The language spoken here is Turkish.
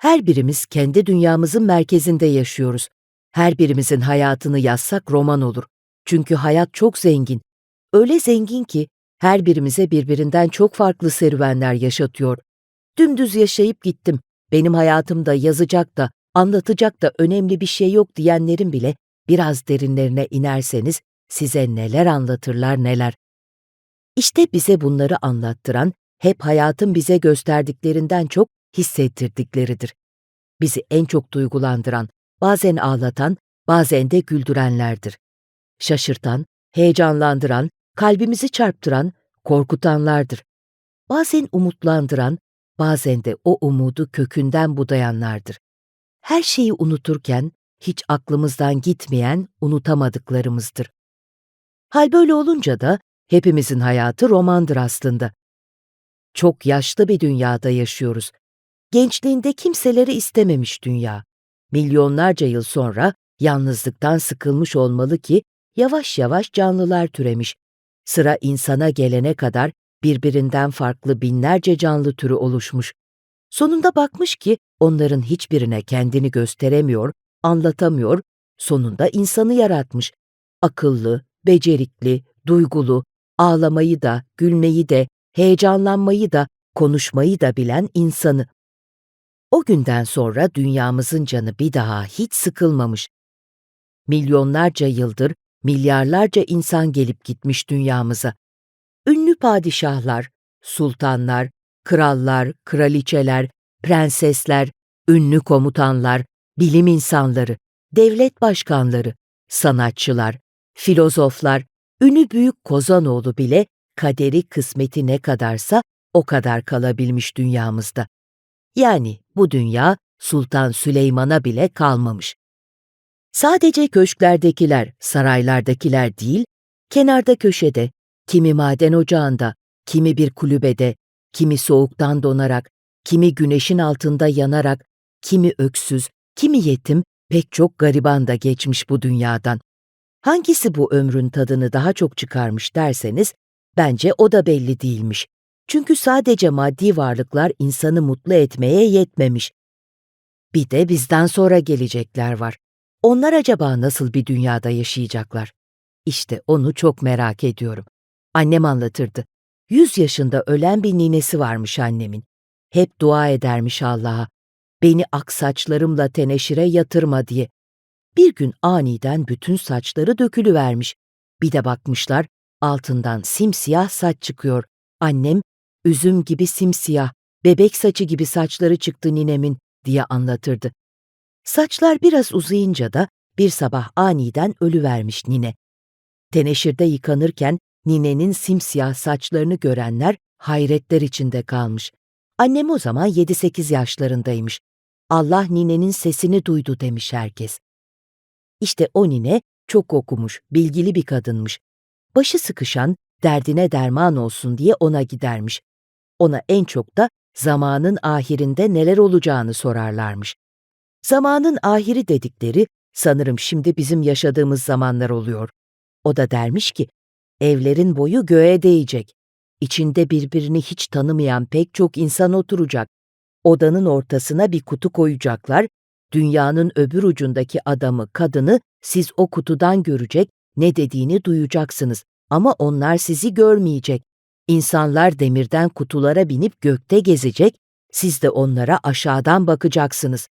Her birimiz kendi dünyamızın merkezinde yaşıyoruz. Her birimizin hayatını yazsak roman olur. Çünkü hayat çok zengin. Öyle zengin ki her birimize birbirinden çok farklı serüvenler yaşatıyor. Dümdüz yaşayıp gittim. Benim hayatımda yazacak da, anlatacak da önemli bir şey yok diyenlerin bile biraz derinlerine inerseniz size neler anlatırlar neler. İşte bize bunları anlattıran hep hayatın bize gösterdiklerinden çok hissettirdikleridir. Bizi en çok duygulandıran, bazen ağlatan, bazen de güldürenlerdir. Şaşırtan, heyecanlandıran, kalbimizi çarptıran, korkutanlardır. Bazen umutlandıran, bazen de o umudu kökünden budayanlardır. Her şeyi unuturken hiç aklımızdan gitmeyen unutamadıklarımızdır. Hal böyle olunca da hepimizin hayatı romandır aslında. Çok yaşlı bir dünyada yaşıyoruz. Gençliğinde kimseleri istememiş dünya. Milyonlarca yıl sonra yalnızlıktan sıkılmış olmalı ki yavaş yavaş canlılar türemiş. Sıra insana gelene kadar birbirinden farklı binlerce canlı türü oluşmuş. Sonunda bakmış ki onların hiçbirine kendini gösteremiyor, anlatamıyor, sonunda insanı yaratmış. Akıllı, becerikli, duygulu, ağlamayı da, gülmeyi de, heyecanlanmayı da, konuşmayı da bilen insanı. O günden sonra dünyamızın canı bir daha hiç sıkılmamış. Milyonlarca yıldır milyarlarca insan gelip gitmiş dünyamıza. Ünlü padişahlar, sultanlar, krallar, kraliçeler, prensesler, ünlü komutanlar, bilim insanları, devlet başkanları, sanatçılar, filozoflar, ünlü büyük Kozanoğlu bile kaderi kısmeti ne kadarsa o kadar kalabilmiş dünyamızda. Yani bu dünya Sultan Süleyman'a bile kalmamış. Sadece köşklerdekiler, saraylardakiler değil, kenarda köşede, kimi maden ocağında, kimi bir kulübede, kimi soğuktan donarak, kimi güneşin altında yanarak, kimi öksüz, kimi yetim, pek çok gariban da geçmiş bu dünyadan. Hangisi bu ömrün tadını daha çok çıkarmış derseniz, bence o da belli değilmiş. Çünkü sadece maddi varlıklar insanı mutlu etmeye yetmemiş. Bir de bizden sonra gelecekler var. Onlar acaba nasıl bir dünyada yaşayacaklar? İşte onu çok merak ediyorum. Annem anlatırdı. Yüz yaşında ölen bir ninesi varmış annemin. Hep dua edermiş Allah'a. Beni ak saçlarımla teneşire yatırma diye. Bir gün aniden bütün saçları dökülüvermiş. Bir de bakmışlar, altından simsiyah saç çıkıyor. Annem, üzüm gibi simsiyah, bebek saçı gibi saçları çıktı ninemin diye anlatırdı. Saçlar biraz uzayınca da bir sabah aniden ölüvermiş nine. Teneşirde yıkanırken ninenin simsiyah saçlarını görenler hayretler içinde kalmış. Annem o zaman 7-8 yaşlarındaymış. Allah ninenin sesini duydu demiş herkes. İşte o nine çok okumuş, bilgili bir kadınmış. Başı sıkışan, derdine derman olsun diye ona gidermiş. Ona en çok da zamanın ahirinde neler olacağını sorarlarmış. Zamanın ahiri dedikleri sanırım şimdi bizim yaşadığımız zamanlar oluyor. O da dermiş ki, evlerin boyu göğe değecek. İçinde birbirini hiç tanımayan pek çok insan oturacak. Odanın ortasına bir kutu koyacaklar, dünyanın öbür ucundaki adamı, kadını siz o kutudan görecek, ne dediğini duyacaksınız ama onlar sizi görmeyecek. İnsanlar demirden kutulara binip gökte gezecek, siz de onlara aşağıdan bakacaksınız.